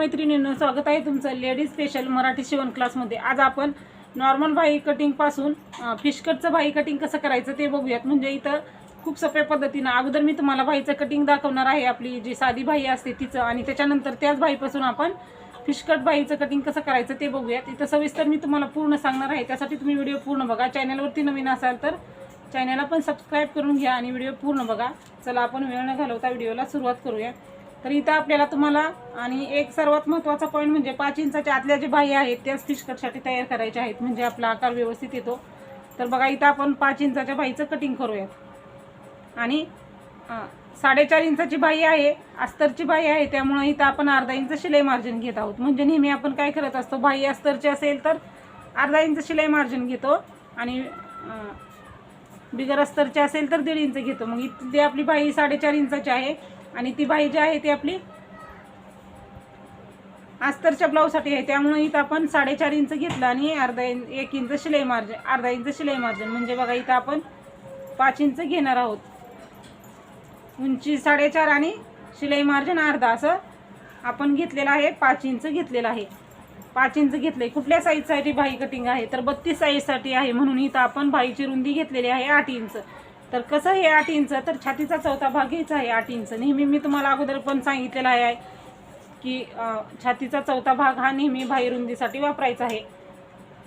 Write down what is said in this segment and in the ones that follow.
मैत्रिणींनो स्वागत आहे तुमचं लेडीज स्पेशल मराठी शिवण क्लासमध्ये आज आपण नॉर्मल बाई कटिंगपासून फिशकटचं बाई कटिंग कसं करायचं ते बघूयात. म्हणजे इथं खूप सोप्या पद्धतीनं अगोदर मी तुम्हाला बाईचं कटिंग दाखवणार आहे आपली जी साधी बाई असते तिचं. आणि त्याच्यानंतर त्याच बाईपासून आपण फिशकट बाईचं कटिंग कसं करायचं ते बघूयात. इथं सविस्तर मी तुम्हाला पूर्ण सांगणार आहे. त्यासाठी तुम्ही व्हिडिओ पूर्ण बघा. चॅनलवरती नवीन असाल तर चॅनलला पण सबस्क्राईब करून घ्या आणि व्हिडिओ पूर्ण बघा. चला आपण वेळ न घालवता व्हिडिओला सुरुवात करूया. तर इथं आपल्याला तुम्हाला आणि एक सर्वात महत्त्वाचा पॉईंट म्हणजे पाच इंचाच्या आतल्या जे बाह्य आहेत त्याच फिश तयार करायचे आहेत. म्हणजे आपला आकार व्यवस्थित येतो. तर बघा इथं आपण पाच इंचाच्या बाईचं कटिंग करूयात. आणि साडेचार इंचाची बाई आहे अस्तरची बाई आहे त्यामुळे इथं आपण अर्धा इंच शिलाई मार्जिन घेत आहोत. म्हणजे नेहमी आपण काय करत असतो बाई अस्तरची असेल तर अर्धा इंच शिलाई मार्जिन घेतो आणि बिगर अस्तरची असेल तर दीड इंच घेतो. मग इथली आपली बाई साडेचार इंचाची आहे. आणि ती बाई जी आहे ती आपली अस्तरच्या ब्लाऊजसाठी आहे. त्यामुळे इथं आपण साडेचार इंच घेतलं आणि अर्धा इंच एक इंच शिलाई मार्जिन अर्धा इंच शिलाई मार्जिन म्हणजे बघा इथं आपण पाच इंच घेणार आहोत. उंची साडेचार आणि शिलाई मार्जिन अर्धा. असं आपण घेतलेलं आहे. पाच इंच घेतलेलं आहे. पाच इंच घेतले कुठल्या साईजसाठी भाई कटिंग आहे? तर बत्तीस साईजसाठी आहे म्हणून इथं आपण भाईची रुंदी घेतलेली आहे आठ इंच. तर कसं हे आठ इंच? तर छातीचा चौथा भाग घ्यायचा आहे आठ इंच. नेहमी मी तुम्हाला अगोदर पण सांगितलेलं आहे की छातीचा चौथा भाग हा नेहमी बाई रुंदीसाठी वापरायचा आहे.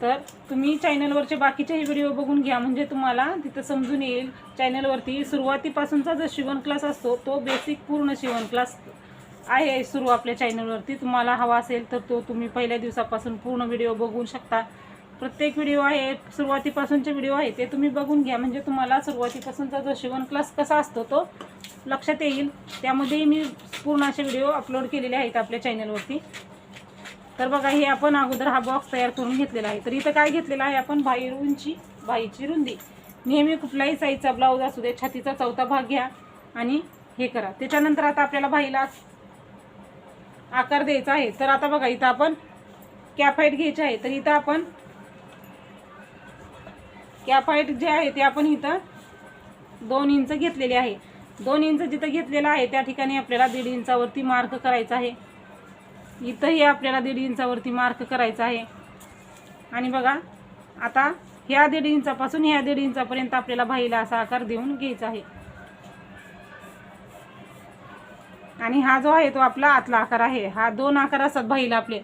तर तुम्ही चॅनलवरचे बाकीचेही व्हिडिओ बघून घ्या म्हणजे तुम्हाला तिथं समजून येईल. चॅनलवरती सुरुवातीपासूनचा जो शिवण क्लास असतो तो बेसिक पूर्ण शिवण क्लास आहे सुरू आपल्या चॅनलवरती तुम्हाला हवा असेल तर तो तुम्ही पहिल्या दिवसापासून पूर्ण व्हिडिओ बघू शकता. प्रत्येक व्हिडिओ आहे सुरुवातीपासूनचे व्हिडिओ आहे ते तुम्ही बघून घ्या. म्हणजे तुम्हाला सुरुवातीपासूनचा जो शिवण क्लास कसा असतो तो लक्षात येईल. त्यामध्येही मी पूर्ण असे व्हिडिओ अपलोड केलेले आहेत आपल्या चॅनलवरती तर बघा हे आपण अगोदर हा बॉक्स तयार करून घेतलेला आहे. तर इथं काय घेतलेला आहे आपण? बाई उंची बाईची रुंदी. नेहमी कुठलाही साईजचा ब्लाऊज असू दे छातीचा चौथा भाग घ्या आणि हे करा. त्याच्यानंतर आता आपल्याला बाईला आकार द्यायचा आहे. तर आता बघा इथं आपण कॅफाईट घ्यायचे आहे. तर इथं आपण कॅफाईट जे आहे ते आपण इथं दोन इंच घेतलेले आहे. दोन इंच जिथं घेतलेलं आहे त्या ठिकाणी आपल्याला दीड इंचावरती मार्क करायचा आहे. इथंही आपल्याला दीड इंचावरती मार्क करायचा आहे. आणि बघा आता ह्या दीड इंचापासून ह्या दीड इंचापर्यंत आपल्याला भाईला असा आकार देऊन घ्यायचा आहे. आणि हा जो आहे तो आपला आतला आकार आहे. हा दोन आकार असतात भाईला आपले.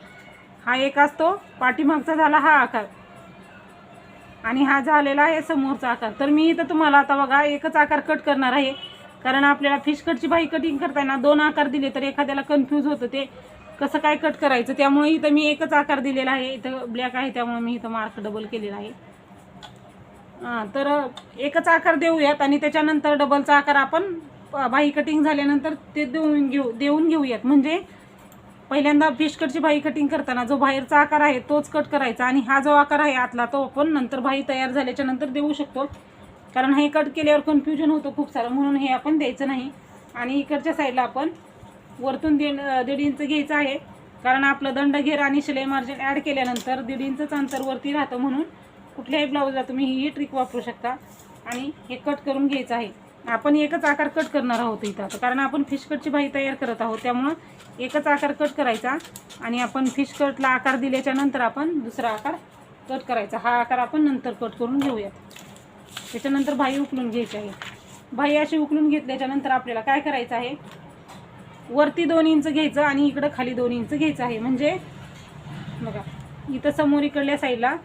हा एक असतो पाठीमागचा झाला हा आकार. आणि हा झालेला आहे समोरचा आकार. तर मी इथं तुम्हाला आता बघा एकच आकार कट करणार आहे. कारण आपल्याला फिश कटची बाई कटिंग करताना दोन आकार दिले तर एखाद्याला कन्फ्यूज होतं ते. कसं काय कट करायचं? त्यामुळे इथं मी एकच आकार दिलेला आहे. इथं ब्लॅक आहे त्यामुळे मी इथं मार्क डबल केलेला आहे. हां तर एकच आकार देऊयात आणि त्याच्यानंतर डबलचा आकार आपण बाई कटिंग झाल्यानंतर ते देऊन घेऊ देऊन घेऊयात. म्हणजे पहिल्यांदा फिश कटची कटिंग करताना जो बाहेरचा आकार आहे तोच कट करायचा आणि हा जो आकार आहे आतला तो आपण नंतर भाई तयार झाल्याच्यानंतर देऊ शकतो. कारण हे कट केल्यावर कन्फ्युजन होतं खूप सारं म्हणून हे आपण द्यायचं नाही. आणि इकडच्या साईडला आपण वरतून दीड दीड इंच घ्यायचं आहे. कारण आपलं दंडघेर आणि शिलाई मार्जिन ॲड केल्यानंतर दीड इंचच अंतर वरती राहतं म्हणून कुठल्याही ब्लाऊजला तुम्ही ही ट्रिक वापरू शकता. आणि हे कट करून घ्यायचं आहे. आपण एकच आकार कट करणार आहोत इथं. आता कारण आपण फिश कटची बाई तयार करत आहोत त्यामुळं एकच आकार कट करायचा आणि आपण फिश कटला आकार दिल्याच्या नंतर आपण दुसरा आकार कट करायचा. हा आकार आपण नंतर कट करून घेऊयात. त्याच्यानंतर भाई उकलून घ्यायची आहे. भाई अशी उकलून घेतल्याच्यानंतर आपल्याला काय करायचं आहे? वरती दोन इंच घ्यायचं आणि इकडं खाली दोन इंच घ्यायचं आहे. म्हणजे बघा इथं समोर इकडल्या साईडला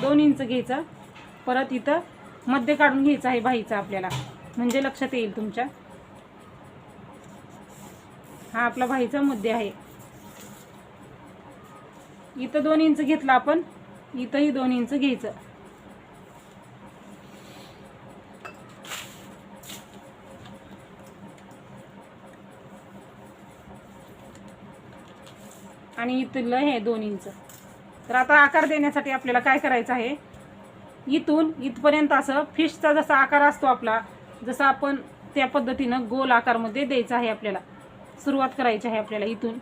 दोन इंच घ्यायचं परत इथं मध्य काढून घ्यायचं आहे भाईचं आपल्याला. म्हणजे लक्षात येईल तुमच्या. हा आपला भाईचा मुद्दे आहे. इथं दोन इंच घेतलं आपण इथंही दोन इंच घ्यायचं. आणि इथलं हे दोन इंच. तर आता आकार देण्यासाठी आपल्याला काय करायचं आहे? इथून इथपर्यंत असं फिशचा जसा आकार असतो आपला जसं आपण त्या पद्धतीनं गोल आकारमध्ये द्यायचं आहे आपल्याला. सुरुवात करायची आहे आपल्याला इथून.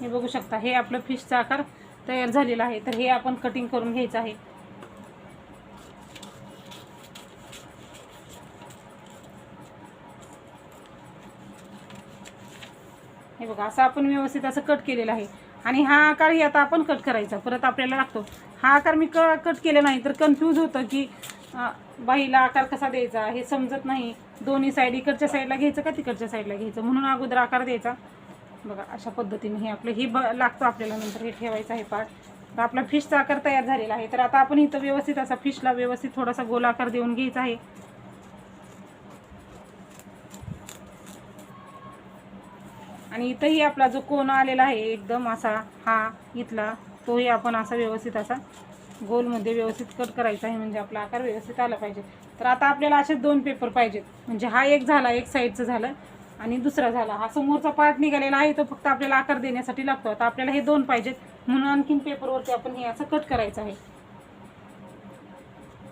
हे बघू शकता हे आपलं फिशचा आकार तयार झालेला आहे. तर हे आपण कटिंग करून घ्यायचं आहे. बघा असं आपण व्यवस्थित असं कट केलेलं आहे. आणि हा आकार ही आता आपण कट करायचा. परत आपल्याला लागतो. हा आकार मी क कट केला नाही तर कन्फ्यूज होतं की बाईला आकार कसा द्यायचा? हे समजत नाही. दोन्ही साईड इकडच्या साईडला घ्यायचं का तिकडच्या साईडला घ्यायचं? म्हणून अगोदर आकार द्यायचा. बघा अशा पद्धतीने हे आपलं हे ब लागतो आपल्याला नंतर हे ठेवायचं आहे पार्ट तर आपला फिशचा आकार तयार झालेला आहे. तर आता आपण इथं व्यवस्थित असा फिशला व्यवस्थित थोडासा गोल आकार देऊन घ्यायचा आहे. आणि इथंही आपला जो कोण आलेला आहे एकदम असा हा इथला तोही आपण असा व्यवस्थित असा गोलमध्ये व्यवस्थित कट करायचा आहे म्हणजे आपला आकार व्यवस्थित आला पाहिजे. तर आता आपल्याला असे दोन पेपर पाहिजेत. म्हणजे हा एक झाला एक साईडचं झालं आणि दुसरा झाला. हा समोरचा पार्ट निघालेला आहे तो फक्त आपल्याला आकार देण्यासाठी लागतो. आता आपल्याला हे दोन पाहिजेत. म्हणून आणखीन पेपरवरती आपण हे असं कट करायचं आहे.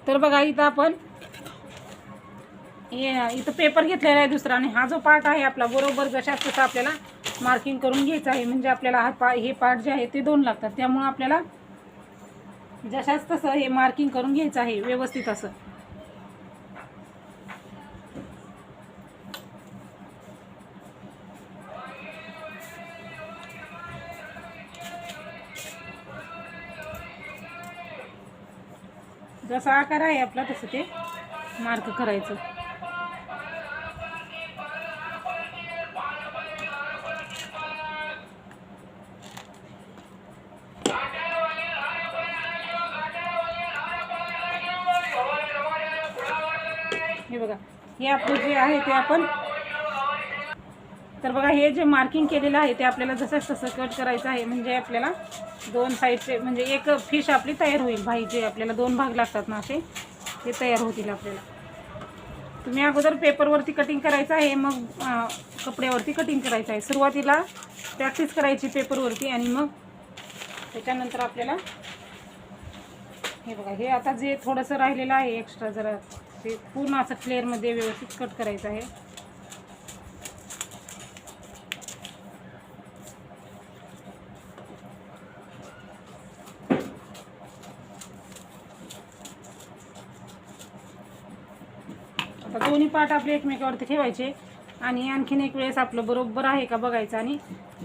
तर बघा इथं आपण हे इथं पेपर घेतलेला आहे दुसरा आणि हा जो पार्ट आहे आपला बरोबर जशाच तसा आपल्याला मार्किंग करून घ्यायचं आहे. म्हणजे आपल्याला हा पा हे पार्ट जे आहे ते दोन लागतात. त्यामुळं आपल्याला जशाच तसं हे मार्किंग करून घ्यायचं आहे. व्यवस्थित असं. जसा आकार आहे आपला तसं ते मार्क करायचं. हे बघा. हे आपलं जे आहे ते आपण तर बघा हे जे मार्किंग केलेलं आहे ते आपल्याला जसं तसं कट करायचं आहे म्हणजे आपल्याला दोन साईडचे म्हणजे एक फिश आपली तयार होईल. भाई जे आपल्याला दोन भाग लागतात ना असे ते तयार होतील आपल्याला. तुम्ही अगोदर पेपरवरती कटिंग करायचं आहे मग कपड्यावरती कटिंग करायचं आहे. सुरुवातीला प्रॅक्टिस करायची पेपरवरती आणि मग त्याच्यानंतर आपल्याला हे बघा हे आता जे थोडंसं राहिलेलं आहे एक्स्ट्रा जरा ते पूर्ण असं क्लेअरमध्ये व्यवस्थित कट करायचं आहे. आता दोन्ही पार्ट आपले एकमेकावरती ठेवायचे आणि आणखीन एक वेळेस आपलं बरोबर आहे का बघायचं आणि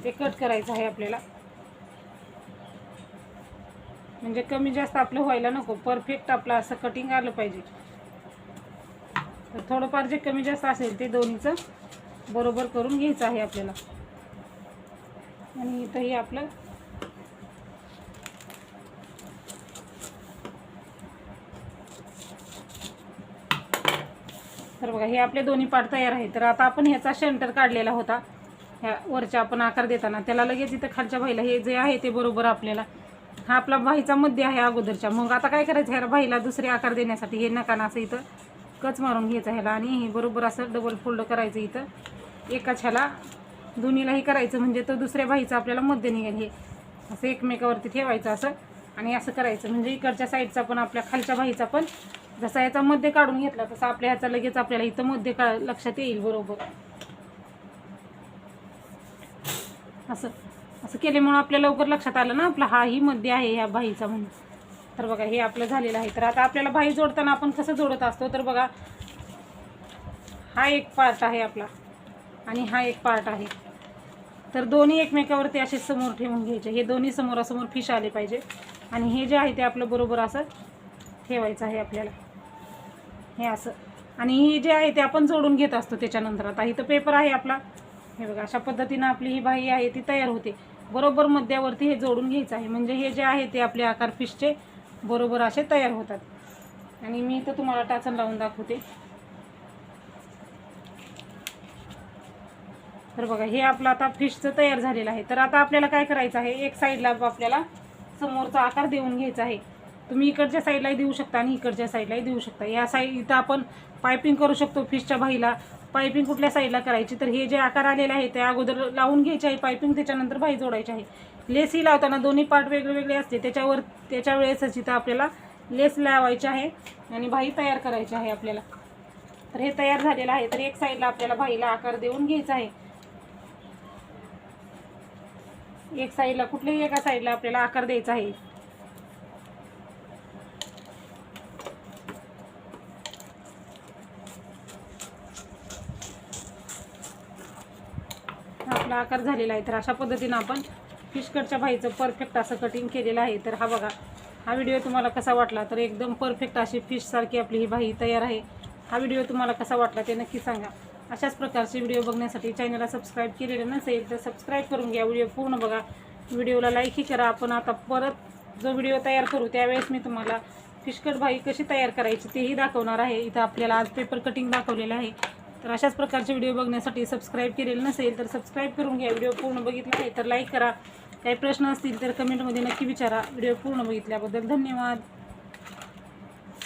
ते कट करायचं आहे आपल्याला. म्हणजे कमी जास्त आपलं व्हायला नको परफेक्ट आपलं असं कटिंग आलं पाहिजे. तर थोडंफार जे कमी जास्त असेल ते दोन्हीचं बरोबर करून घ्यायचं आहे आपल्याला. आणि इथंही आपलं तर बघा हे आपले दोन्ही पार्ट तयार आहे तर आता आपण ह्याचा सेंटर काढलेला होता. ह्या वरच्या आपण आकार देताना. त्याला लगेच इथं खालच्या भाईला हे जे आहे ते बरोबर आपल्याला. हा आपला भाईचा मध्य आहे अगोदरच्या. मग आता काय करायचं? ह्या भाईला दुसरे आकार देण्यासाठी. हे नकाना असं इथं कच मारून घ्यायचं ह्याला आणि हे बरोबर असं डबल फोल्ड करायचं इथं. एकाच ह्याला. दोन्हीलाही करायचं म्हणजे तो दुसऱ्या भाईचा आपल्याला मध्य निघेल हे. असं एकमेकावरती ठेवायचं असं आणि असं करायचं. म्हणजे इकडच्या साईडचा पण आपल्या खालच्या भाईचा पण जसा याचा मध्य काढून घेतला तसा आपल्या ह्याचा लगेच आपल्याला इथं मध्य का लक्षात येईल बरोबर. असं. असं केल्यामुळं आपल्या लवकर लक्षात आलं ना आपला हाही मध्य आहे ह्या भाईचा म्हणून. तर बघा हे आपलं झालेलं आहे. तर आता आपल्याला भाई जोडताना आपण कसं जोडत असतो? तर बघा हा एक पार्ट आहे आपला आणि हा एक पार्ट आहे. तर दोन्ही एकमेकावरती असे समोर ठेवून घ्यायचे. हे दोन्ही समोरासमोर फिश आले पाहिजे. आणि हे जे आहे ते आपलं बरोबर असं ठेवायचं आहे आपल्याला. हे असं. आणि हे जे आहे ते आपण जोडून घेत असतो त्याच्यानंतर. आता इथं पेपर आहे आपला. हे बघा अशा पद्धतीनं आपली ही बाई आहे ती तयार होते. बरोबर मध्यावरती हे जोडून घ्यायचं आहे. म्हणजे हे जे आहे ते आपले आकार फिशचे बरोबर असे तयार होतात. आणि मी तर तुम्हाला टाचण लावून दाखवते. तर बघा हे आपलं आता फिशचं तयार झालेलं आहे. तर आता आपल्याला काय करायचं आहे? एक साईडला आपल्याला समोरचा आकार देऊन घ्यायचा आहे. तुम्ही इकडच्या साईडलाही देऊ शकता आणि इकडच्या साईडलाही देऊ शकता. या साईड इथं आपण पायपिंग करू शकतो फिशच्या बाईला पायपिंग कुठल्या साईडला करायची? तर हे जे आकार आलेले आहे ते अगोदर लावून घ्यायचे आहे. पायपिंग त्याच्यानंतर भाई जोडायची आहे. लेसही लावताना दोन्ही पार्ट वेगळे वेगळे असते. त्याच्यावर त्याच्या वेळेसच इथं आपल्याला लेस लावायची आहे आणि भाई तयार करायची आहे आपल्याला. तर हे तयार झालेलं आहे. तर एक साईडला आपल्याला भाईला आकार देऊन घ्यायचा आहे. एक साईडला कुठल्याही एका साईडला आपल्याला आकार द्यायचा आहे. आपला आकार झालेला आहे. तर अशा पद्धतीनं आपण फिश कटच्या भाईचं परफेक्ट असं कटिंग केलेलं आहे. तर हा बघा हा व्हिडिओ तुम्हाला कसा वाटला? तर एकदम परफेक्ट अशी फिशसारखी आपली ही भाई तयार आहे. हा व्हिडिओ तुम्हाला कसा वाटला ते नक्की सांगा. अशाच प्रकारचे व्हिडिओ बघण्यासाठी चॅनलला सबस्क्राईब केलेलं नसेल तर सबस्क्राईब करून घ्या. व्हिडिओ पूर्ण बघा. व्हिडिओला लाईकही करा. आपण आता परत जो व्हिडिओ तयार करू त्यावेळेस मी तुम्हाला फिशकट भाई कशी तयार करायची तेही दाखवणार आहे. इथं आपल्याला आज पेपर कटिंग दाखवलेलं आहे. तर अशाच प्रकारचे व्हिडिओ बघण्यासाठी सबस्क्राईब केलेलं नसेल तर सबस्क्राईब करून घ्या. व्हिडिओ पूर्ण बघितला आहे तर लाईक करा. काही प्रश्न असतील तर कमेंटमध्ये नक्की विचारा. व्हिडिओ पूर्ण बघितल्याबद्दल धन्यवाद.